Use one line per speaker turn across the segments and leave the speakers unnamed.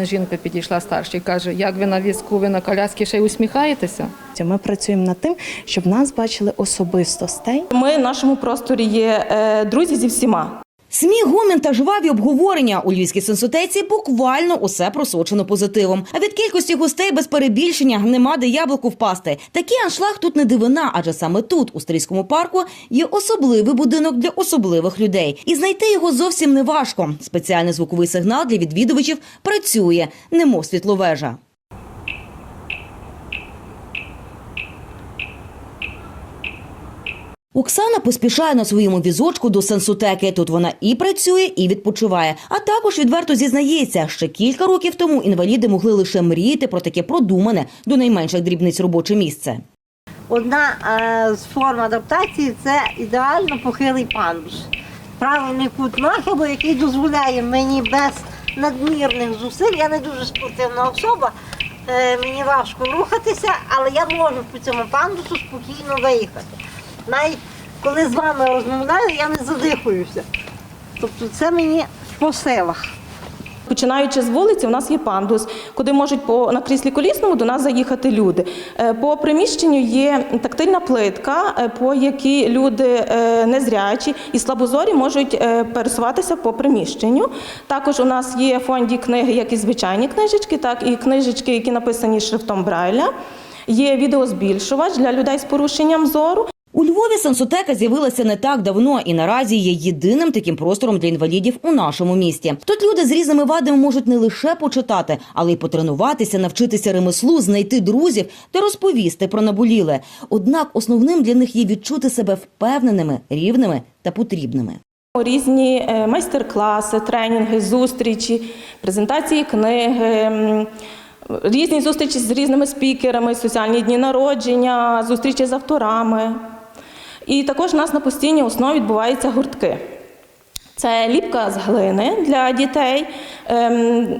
Жінка підійшла старша і каже, як ви на візку, ви на коляскі ще й усміхаєтеся.
Ми працюємо над тим, щоб нас бачили особистостей.
Ми в нашому просторі є е, друзі зі всіма.
Сміх, гомін та жваві обговорення у львівській сенсотеці буквально усе просочено позитивом. А від кількості гостей без перебільшення нема де яблуку впасти. Такий аншлаг тут не дивина, адже саме тут, у стрийському парку, є особливий будинок для особливих людей. І знайти його зовсім не важко. Спеціальний звуковий сигнал для відвідувачів працює, немов світловежа. Оксана поспішає на своєму візочку до сенсотеки. Тут вона і працює, і відпочиває. А також відверто зізнається, ще кілька років тому інваліди могли лише мріяти про таке продумане до найменших дрібниць робоче місце.
Одна е, з форм адаптації це ідеально похилий пандус. Правильний кут нахилу, який дозволяє мені без надмірних зусиль. Я не дуже спортивна особа, е, мені важко рухатися, але я можу по цьому пандусу спокійно виїхати. Навіть коли з вами розмовляю, я не задихуюся. Тобто це мені по силах.
Починаючи з вулиці, у нас є пандус, куди можуть по на кріслі колісному до нас заїхати люди. Е, По приміщенню є тактильна плитка, е, по якій люди е, незрячі і слабозорі можуть пересуватися по приміщенню. Також у нас є фонді книги, як і звичайні книжечки, так і книжечки, які написані шрифтом Брайля. Є відеозбільшувач для людей з порушенням зору.
У Львові сенсотека з'явилася не так давно і наразі є єдиним таким простором для інвалідів у нашому місті. Тут люди з різними вадами можуть не лише почитати, але й потренуватися, навчитися ремеслу, знайти друзів та розповісти про наболіле. Однак основним для них є відчути себе впевненими, рівними та потрібними.
Різні е, майстер-класи, тренінги, зустрічі, презентації книги, різні зустрічі з різними спікерами, соціальні дні народження, зустрічі з авторами. І також у нас на постійній основі відбуваються гуртки. Це ліпка з глини для дітей,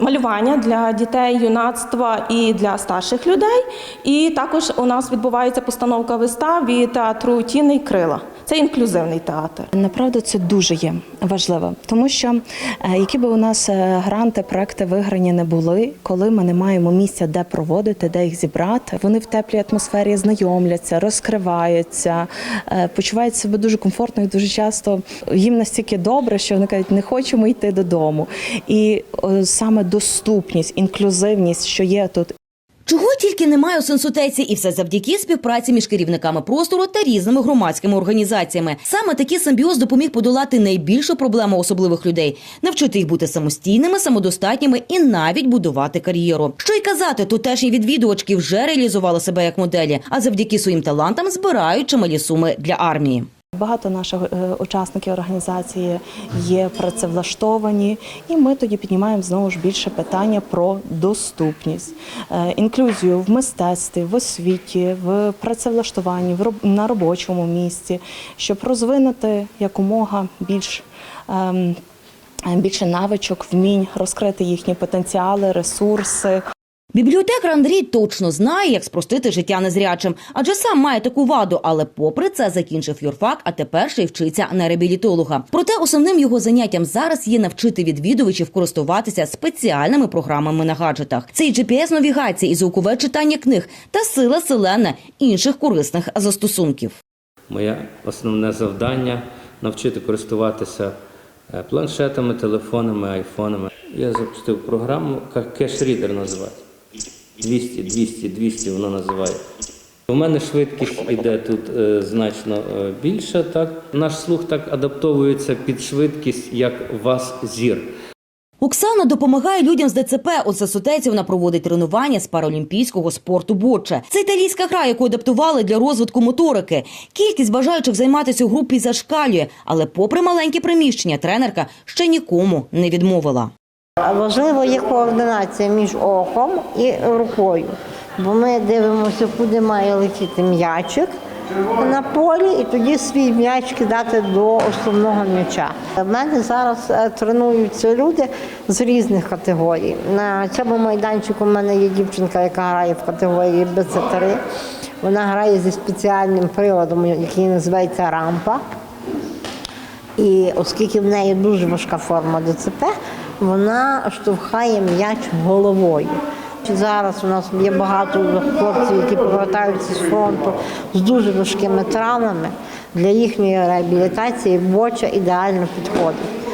малювання для дітей, юнацтва і для старших людей. І також у нас відбувається постановка вистав від театру Тіни і Крила. Це інклюзивний театр.
Направду це дуже є важливо, тому що е, які би у нас е, гранти, проекти виграні не були, коли ми не маємо місця, де проводити, де їх зібрати, вони в теплій атмосфері знайомляться, розкриваються, е, почувають себе дуже комфортно і дуже часто їм настільки добре, що вони кажуть, не хочемо йти додому. І саме доступність, інклюзивність, що є тут,
Чого тільки немає у сенсотеці, і все завдяки співпраці між керівниками простору та різними громадськими організаціями. Саме такий симбіоз допоміг подолати найбільшу проблему особливих людей, навчити їх бути самостійними, самодостатніми і навіть будувати кар'єру. Що й казати, тутешні відвідувачки вже реалізували себе як моделі, а завдяки своїм талантам збирають чималі суми для армії.
Багато наших е, учасників організації є працевлаштовані, і ми тоді піднімаємо знову ж більше питання про доступність, е, інклюзію в мистецтві, в освіті, в працевлаштуванні, на робочому місці, щоб розвинути якомога більш. ем, Більше навичок, вмінь розкрити їхні потенціали, ресурси.
Бібліотекар Андрій точно знає, як спростити життя незрячим, адже сам має таку ваду, але попри це закінчив юрфак, а тепер ще й вчиться на реабілітолога. Проте основним його заняттям зараз є навчити відвідувачів користуватися спеціальними програмами на гаджетах. Це і GPS-навігація, і звукове читання книг та сила селена інших корисних застосунків.
Моє основне завдання навчити користуватися е, планшетами, телефонами, айфонами. Я запустив програму, кеш-рідер називається. 200, 200, 200 воно називає. У мене швидкість іде тут е, значно е, більше. Так? Наш слух так адаптовується під швидкість, як вас зір.
Оксана допомагає людям з ДЦП. У Сесотеці вона проводить тренування з паралімпійського спорту боче. Це італійська гра, яку адаптували для розвитку моторики. Кількість бажаючих займатися у групі зашкалює, але, попри маленькі приміщення, тренерка ще нікому не відмовила.
А Важливо є координація між оком і рукою, бо ми дивимося, куди має летіти м'ячик на полі, і тоді свій м'яч кидати до основного м'яча. В мене зараз е, тренуються люди з різних категорій. На цьому майданчику в мене є дівчинка, яка грає в категорії БЦ3. Вона грає зі спеціальним приладом, який називається рампа. І оскільки в неї дуже важка форма ДЦП, вона штовхає м'яч головою. Зараз у нас є багато хлопців, які повертаються з фронту з дуже важкими травмами. Для їхньої реабілітації боча ідеально підходить.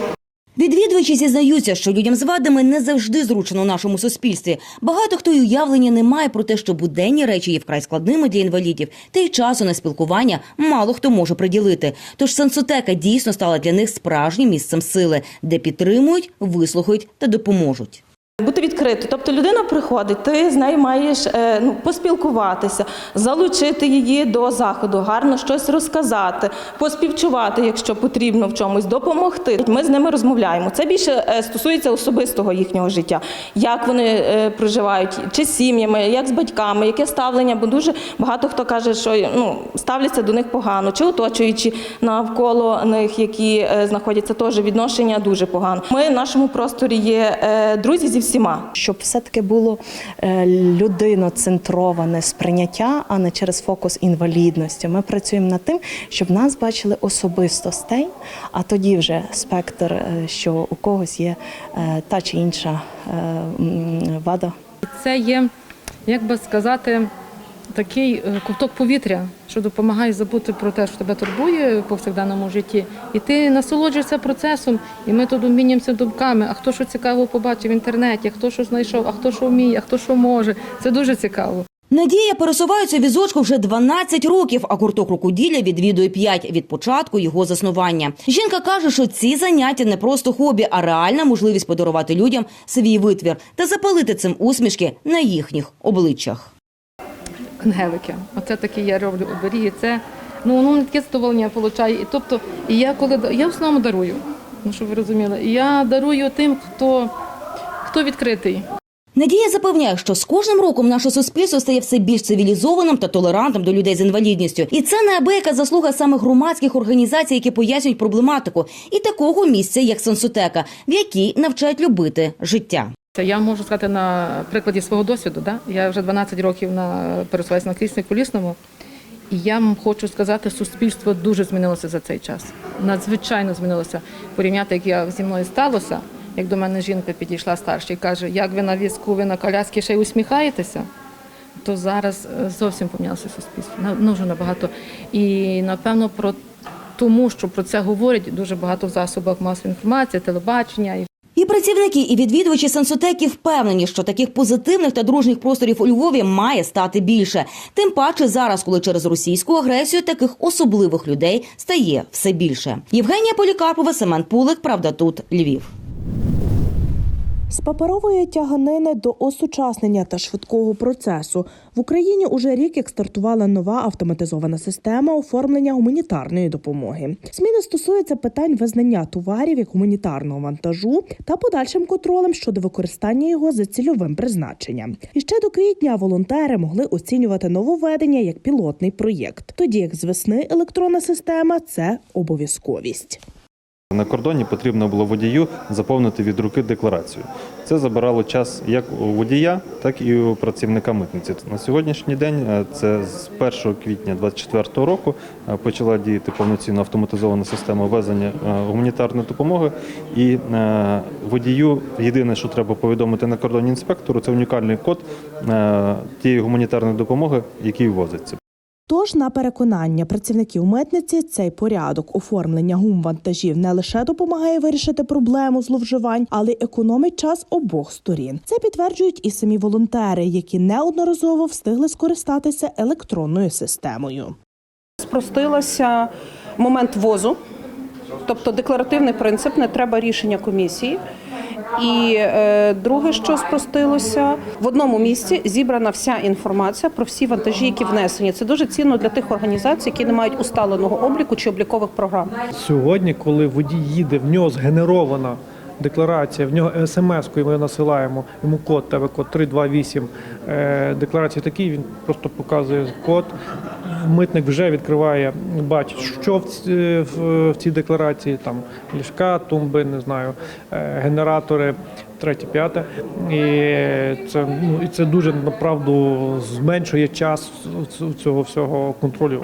Відвідувачі зізнаються, що людям з вадами не завжди зручно у нашому суспільстві. Багато хто й уявлення не має про те, що буденні речі є вкрай складними для інвалідів, та й часу на спілкування мало хто може приділити. Тож сенсотека дійсно стала для них справжнім місцем сили, де підтримують, вислухають та допоможуть.
Бути відкрито. Тобто людина приходить, ти з нею маєш е, ну, поспілкуватися, залучити її до заходу, гарно щось розказати, поспівчувати, якщо потрібно в чомусь, допомогти. Ми з ними розмовляємо. Це більше е, стосується особистого їхнього життя, як вони е, проживають, чи з сім'ями, як з батьками, яке ставлення, бо дуже багато хто каже, що ну, ставляться до них погано, чи оточуючи навколо них, які знаходяться, теж відношення дуже погано. Ми в нашому просторі є друзі зі всіма.
щоб все-таки було е, людиноцентроване сприйняття, а не через фокус інвалідності. Ми працюємо над тим, щоб нас бачили особистостей, а тоді вже спектр, е, що у когось є е, та чи інша вада.
Це є, як би сказати, такий е, ковток повітря, що допомагає забути про те, що тебе турбує в повсякденному житті. І ти насолоджуєшся процесом, і ми тут обмінюємося думками, а хто що цікаво побачив в інтернеті, хто що знайшов, а хто що вміє, а хто що може. Це дуже цікаво.
Надія пересувається візочку вже 12 років, а гурток рукоділля відвідує 5 від початку його заснування. Жінка каже, що ці заняття не просто хобі, а реальна можливість подарувати людям свій витвір та запалити цим усмішки на їхніх обличчях.
Ангелики. Оце такі я роблю оберіги. Це ну воно не таке задоволення получає. І тобто, і я коли я в основному дарую, ну щоб ви розуміли. Я дарую тим, хто, хто відкритий.
Надія запевняє, що з кожним роком наше суспільство стає все більш цивілізованим та толерантним до людей з інвалідністю. І це неабияка заслуга саме громадських організацій, які пояснюють проблематику, і такого місця, як Сенсотека, в якій навчають любити життя.
Я можу сказати на прикладі свого досвіду. Да? Я вже 12 років на пересуваюся на кріслі колісному. І я хочу сказати, суспільство дуже змінилося за цей час. Надзвичайно змінилося. Порівняти, як я зі мною сталося, як до мене жінка підійшла старша і каже, як ви на візку, ви на коляскі ще й усміхаєтеся, то зараз е, зовсім помінялося суспільство. На- Дуже набагато. І напевно про тому, що про це говорять дуже багато в засобах масової інформації, телебачення І
працівники, і відвідувачі сенсотеки впевнені, що таких позитивних та дружніх просторів у Львові має стати більше. Тим паче зараз, коли через російську агресію таких особливих людей стає все більше. Євгенія Полікарпова, Семен Пулик, правда, тут Львів.
З паперової тяганини до осучаснення та швидкого процесу в Україні уже рік як стартувала нова автоматизована система оформлення гуманітарної допомоги. Зміни стосуються питань визнання товарів як гуманітарного вантажу та подальшим контролем щодо використання його за цільовим призначенням. І ще до квітня волонтери могли оцінювати нововведення як пілотний проєкт, тоді як з весни електронна система це обов'язковість.
На кордоні потрібно було водію заповнити від руки декларацію. Це забирало час як у водія, так і у працівника митниці. На сьогоднішній день е, це з 1 квітня 2024 року е, почала діяти повноцінно автоматизована система ввезення е, гуманітарної допомоги. І водію єдине, що треба повідомити на кордоні інспектору, це унікальний код тієї гуманітарної допомоги, який ввозиться.
Тож, на переконання працівників митниці, цей порядок оформлення гумвантажів не лише допомагає вирішити проблему зловживань, але й економить час обох сторін. Це підтверджують і самі волонтери, які неодноразово встигли скористатися електронною системою.
Спростилося момент возу, тобто декларативний принцип, не треба рішення комісії. І е, друге, що спростилося, в одному місці зібрана вся інформація про всі вантажі, які внесені. Це дуже цінно для тих організацій, які не мають усталеного обліку чи облікових програм.
Сьогодні, коли водій їде, в нього згенерована декларація, в нього смс-кою ми насилаємо йому код, тебе код 328, е, декларація такий, він просто показує код. Митник вже відкриває, бачить, що в цій декларації, там ліжка, тумби, не знаю, е, генератори, третє, п'яте. І це, ну, і це дуже направду зменшує час цього всього контролю.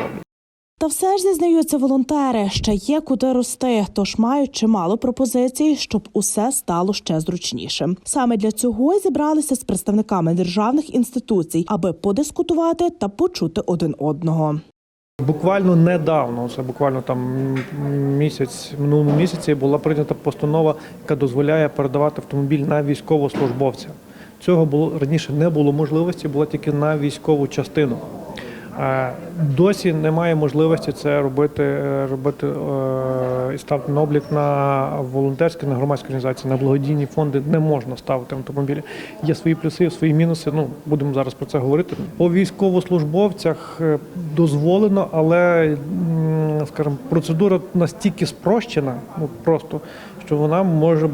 Та все ж зізнаються волонтери, ще є куди рости, тож мають чимало пропозицій, щоб усе стало ще зручнішим. Саме для цього й зібралися з представниками державних інституцій, аби подискутувати та почути один одного.
Буквально недавно, це буквально там місяць, минулому місяці була прийнята постанова, яка дозволяє передавати автомобіль на військовослужбовця. Цього було раніше не було можливості, було тільки на військову частину. Досі немає можливості це робити, е, робити е, і ставити на облік на волонтерські, на громадські організації, на благодійні фонди не можна ставити автомобілі. Є свої плюси, свої мінуси. Ну будемо зараз про це говорити. По військовослужбовцях е, дозволено, але скажімо, процедура настільки спрощена, ну просто що вона може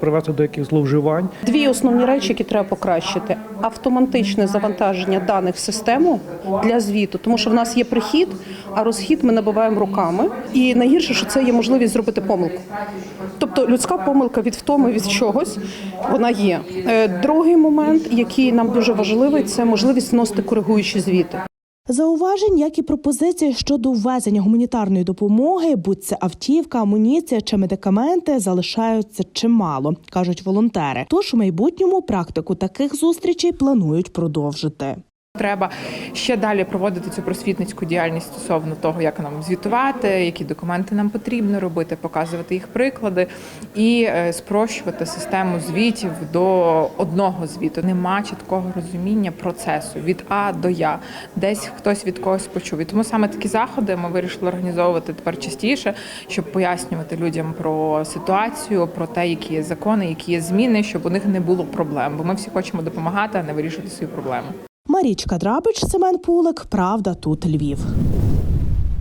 привести до якихось зловживань.
Дві основні речі, які треба покращити: автоматичне завантаження даних в систему для звіту, тому що в нас є прихід, а розхід ми набиваємо руками. І найгірше, що це є можливість зробити помилку. Тобто людська помилка від втоми від чогось вона є. Е, Другий момент, який нам дуже важливий, це можливість вносити коригуючі звіти.
Зауважень, як і пропозиції щодо ввезення гуманітарної допомоги, будь це автівка, амуніція чи медикаменти, залишаються чимало, кажуть волонтери. Тож у майбутньому практику таких зустрічей планують продовжити.
Треба ще далі проводити цю просвітницьку діяльність стосовно того, як нам звітувати, які документи нам потрібно робити, показувати їх приклади і е, спрощувати систему звітів до одного звіту. Нема чіткого розуміння процесу від А до Я. Десь хтось від когось почув. І тому саме такі заходи ми вирішили організовувати тепер частіше, щоб пояснювати людям про ситуацію, про те, які є закони, які є зміни, щоб у них не було проблем. Бо ми всі хочемо допомагати, а не вирішувати свої проблеми.
Марічка Драбич, Семен Пулик. Правда, тут Львів.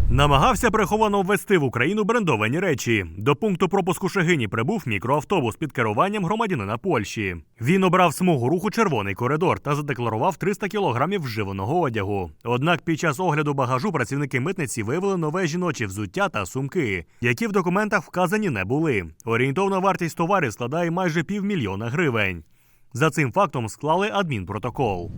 Намагався приховано ввести в Україну брендовані речі. До пункту пропуску Шегині прибув мікроавтобус під керуванням громадянина Польщі. Він обрав смугу руху червоний коридор та задекларував 300 кілограмів вживаного одягу. Однак під час огляду багажу працівники митниці виявили нове жіноче взуття та сумки, які в документах вказані не були. Орієнтовна вартість товарів складає майже півмільйона гривень. За цим фактом склали адмінпротокол.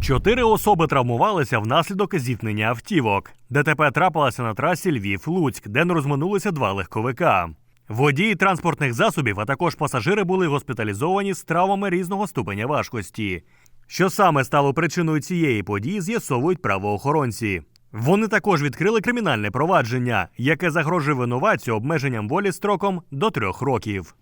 Чотири особи травмувалися внаслідок зіткнення автівок. ДТП трапилося на трасі Львів-Луцьк, де не розминулися два легковика. Водії транспортних засобів, а також пасажири були госпіталізовані з травмами різного ступеня важкості. Що саме стало причиною цієї події, з'ясовують правоохоронці. Вони також відкрили кримінальне провадження, яке загрожує винуватцю обмеженням волі строком до трьох років.